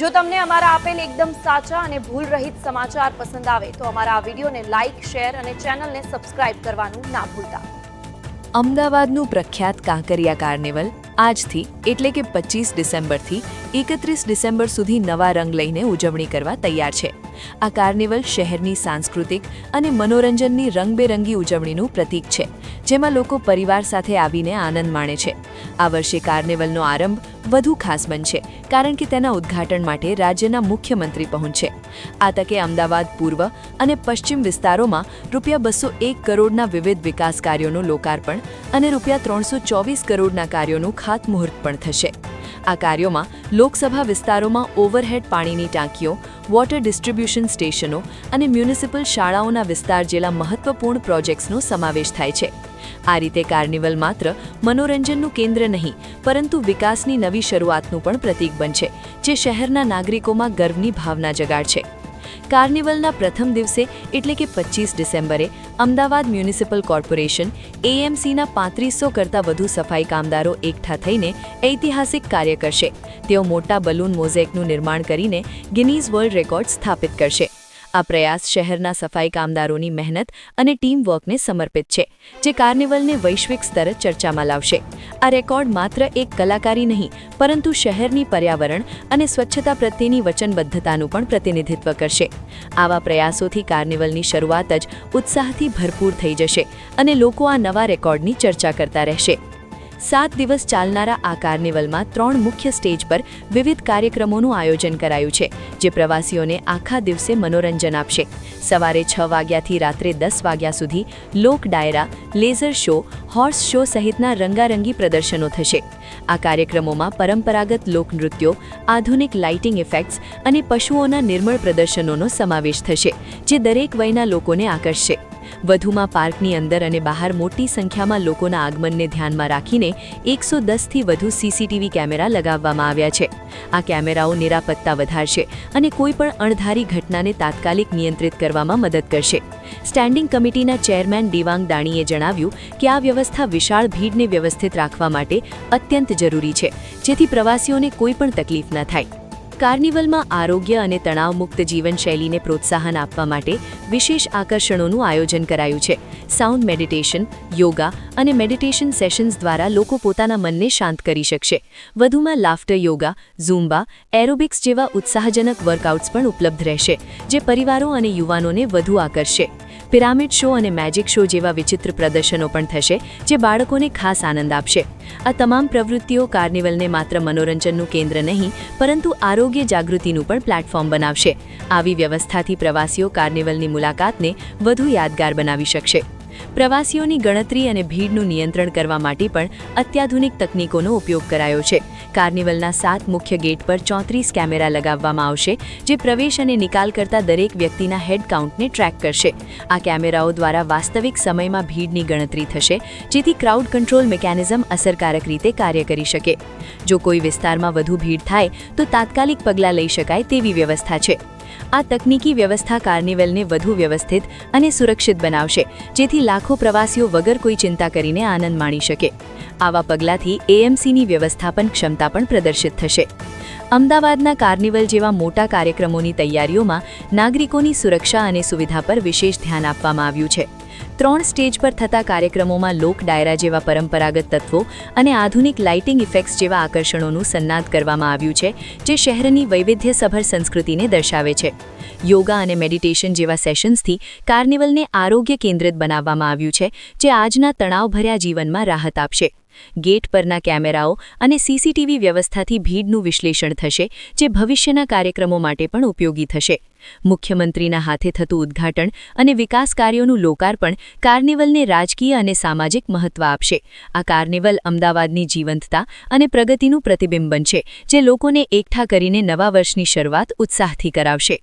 જો તમને અમારા આપેલ એકદમ સાચા અને ભૂલ રહિત સમાચાર પસંદ આવે તો અમારા આ વિડીયોને લાઇક, શેર અને ચેનલને સબસ્ક્રાઇબ કરવાનું ના ભૂલતા. અમદાવાદનું પ્રખ્યાત કાંકરિયા કાર્નિવલ આજથી એટલે કે પચીસ ડિસેમ્બરથી એકત્રીસ ડિસેમ્બર સુધી નવા રંગ લઈને ઉજવણી કરવા તૈયાર છે. આ કાર્નિવલ શહેરની સાંસ્કૃતિક અને મનોરંજનની રંગબેરંગી ઉજવણીનું પ્રતીક છે, જેમાં લોકો પરિવાર સાથે આવીને આનંદ માણે છે. આ વર્ષે કાર્નિવલનો આરંભ વધુ ખાસ બનશે, કારણ કે તેના ઉદ્ઘાટન માટે રાજ્યના મુખ્યમંત્રી પહોંચશે. આ તકે અમદાવાદ પૂર્વ અને પશ્ચિમ વિસ્તારોમાં રૂપિયા બસો એક કરોડના વિવિધ વિકાસ કાર્યોનું લોકાર્પણ અને રૂપિયા ત્રણસો ચોવીસ કરોડના કાર્યોનું ખાતમુહૂર્ત પણ થશે. આ કાર્યોમાં લોકસભા વિસ્તારોમાં ઓવરહેડ પાણીની ટાંકીઓ વોટર ડિસ્ટ્રીબ્યુશન સ્ટેશનો અને મ્યુનિસિપલ શાળાઓના વિસ્તાર જેવા મહત્વપૂર્ણ પ્રોજેક્ટ્સનો સમાવેશ થાય છે. આ રીતે કાર્નિવલ માત્ર મનોરંજનનું કેન્દ્ર નહીં, પરંતુ વિકાસની નવી શરૂઆતનું પણ પ્રતીક બનશે, જે શહેરના નાગરિકોમાં ગર્વની ભાવના જગાડશે. કાર્નિવલના પ્રથમ દિવસે, એટલે કે પચીસ ડિસેમ્બરે, અમદાવાદ મ્યુનિસિપલ કોર્પોરેશન, એએમસીના પાંત્રીસો કરતાં વધુ સફાઈ કામદારો એકઠા થઈને ઐતિહાસિક કાર્ય કરશે. તેઓ મોટા બલૂન મોઝેકનું નિર્માણ કરીને ગિનીઝ વર્લ્ડ રેકોર્ડ સ્થાપિત કરશે. આ પ્રયાસ શહેરના સફાઈ કામદારોની મહેનત અને ટીમ વર્કને સમર્પિત છે, જે કાર્નિવલને વૈશ્વિક સ્તરે ચર્ચામાં લાવશે. આ રેકોર્ડ માત્ર એક કલાકારી નહીં, પરંતુ શહેરની પર્યાવરણ અને સ્વચ્છતા પ્રત્યેની વચનબદ્ધતાનું પણ પ્રતિનિધિત્વ કરશે. આવા પ્રયાસોથી કાર્નિવલની શરૂઆત જ ઉત્સાહથી ભરપૂર થઈ જશે અને લોકો આ નવા રેકોર્ડની ચર્ચા કરતા રહેશે. સાત દિવસ ચાલનારા આ કાર્નિવલમાં ત્રણ મુખ્ય સ્ટેજ પર વિવિધ કાર્યક્રમોનું આયોજન કરાયું છે, જે પ્રવાસીઓને આખા દિવસે મનોરંજન આપશે. સવારે છ વાગ્યાથી રાત્રે દસ વાગ્યા સુધી લોક ડાયરા, લેઝર શો, હોર્સ શો સહિતના રંગારંગી પ્રદર્શનો થશે. આ કાર્યક્રમોમાં પરંપરાગત લોકનૃત્યો આધુનિક લાઇટિંગ ઇફેક્ટ્સ અને પશુઓના નિર્મળ પ્રદર્શનોનો સમાવેશ થશે, જે દરેક વયના લોકોને આકર્ષશે. વધુમાં પાર્કની અંદર અને બહાર મોટી સંખ્યામાં લોકોના આગમનને ધ્યાનમાં રાખીને એકસો દસથી વધુ સીસીટીવી કેમેરા લગાવવામાં આવ્યા છે. આ કેમેરાઓ નિરાપત્તા વધારશે અને કોઈપણ અણધારી ઘટનાને તાત્કાલિક નિયંત્રિત કરવામાં મદદ કરશે. સ્ટેન્ડિંગ કમિટીના ચેરમેન દિવાંગ દાણીએ જણાવ્યું કે આ વ્યવસ્થા વિશાળ ભીડને વ્યવસ્થિત રાખવા માટે અત્યંત જરૂરી છે, જેથી પ્રવાસીઓને કોઈપણ તકલીફ ન થાય. કાર્નિવલમાં આરોગ્ય અને તણાવમુક્ત જીવનશૈલીને પ્રોત્સાહન આપવા માટે વિશેષ આકર્ષણોનું આયોજન કરાયું છે. સાઉન્ડ મેડિટેશન, યોગા અને મેડિટેશન સેશન્સ દ્વારા લોકો પોતાના મનને શાંત કરી શકશે. વધુમાં લાફ્ટર યોગા ઝુમ્બા એરોબિક્સ જેવા ઉત્સાહજનક વર્કઆઉટ્સ પણ ઉપલબ્ધ રહેશે, જે પરિવારો અને યુવાનોને વધુ આકર્ષશે પિરામિડ શો અને મેજિક શો જેવા વિચિત્ર પ્રદર્શનો પણ થશે, જે બાળકોને ખાસ આનંદ આપશે. આ તમામ પ્રવૃત્તિઓ કાર્નિવલને માત્ર મનોરંજનનું કેન્દ્ર નહીં, પરંતુ આરોગ્ય જાગૃતિનું પણ પ્લેટફોર્મ બનાવશે. આવી વ્યવસ્થાથી પ્રવાસીઓ કાર્નિવલની મુલાકાતને વધુ યાદગાર બનાવી શકશે. પ્રવાસીઓની ગણતરી અને ભીડનું નિયંત્રણ કરવા માટે પણ અત્યાધુનિક તકનીકોનો ઉપયોગ કરાયો છે. કાર્નિવલના સાત મુખ્ય ગેટ પર ચોત્રીસ કેમેરા લગાવવામાં આવશે, જે પ્રવેશ અને નિકાલ કરતા દરેક વ્યક્તિના હેડ કાઉન્ટને ટ્રેક કરશે. આ કેમેરાઓ દ્વારા વાસ્તવિક સમયમાં ભીડની ગણતરી થશે, જેથી ક્રાઉડ કંટ્રોલ મિકેનિઝમ અસરકારક રીતે કાર્ય કરી શકે. જો કોઈ વિસ્તારમાં વધુ ભીડ થાય, તો તાત્કાલિક પગલાં લઈ શકાય તેવી વ્યવસ્થા છે. આ તકનીકી વ્યવસ્થા કાર્નિવલને વધુ વ્યવસ્થિત અને સુરક્ષિત બનાવશે, જેથી લાખો પ્રવાસીઓ વગર કોઈ ચિંતા કરીને આનંદ માણી શકે. આવા પગલાંથી એએમસીની વ્યવસ્થાપન ક્ષમતા પણ પ્રદર્શિત થશે. અમદાવાદના કાર્નિવલ જેવા મોટા કાર્યક્રમોની તૈયારીઓમાં નાગરિકોની સુરક્ષા અને સુવિધા પર વિશેષ ધ્યાન આપવામાં આવ્યું છે. ત્રણ સ્ટેજ પર થતા કાર્યક્રમોમાં લોક ડાયરા જેવા પરંપરાગત તત્વો અને આધુનિક લાઇટિંગ ઇફેક્ટ્સ જેવા આકર્ષણોનું સન્નાદ કરવામાં આવ્યું છે, જે શહેરની વૈવિધ્યસભર સંસ્કૃતિને દર્શાવે છે. યોગા અને મેડિટેશન જેવા સેશન્સથી કાર્નિવલને આરોગ્ય કેન્દ્રિત બનાવવામાં આવ્યું છે, જે આજના તણાવભર્યા જીવનમાં રાહત આપશે. ગેટ પરના કેમેરાઓ અને સીસીટીવી વ્યવસ્થાથી ભીડનું વિશ્લેષણ થશે, જે ભવિષ્યના કાર્યક્રમો માટે પણ ઉપયોગી થશે. મુખ્યમંત્રીના હાથે થતું ઉદ્ઘાટન અને વિકાસ કાર્યોનું લોકાર્પણ કાર્નિવલને રાજકીય અને સામાજિક મહત્વ આપશે. આ કાર્નિવલ અમદાવાદની જીવંતતા અને પ્રગતિનું પ્રતિબિંબ બનશે, જે લોકોને એકઠા કરીને નવા વર્ષની શરૂઆત ઉત્સાહથી કરાવશે.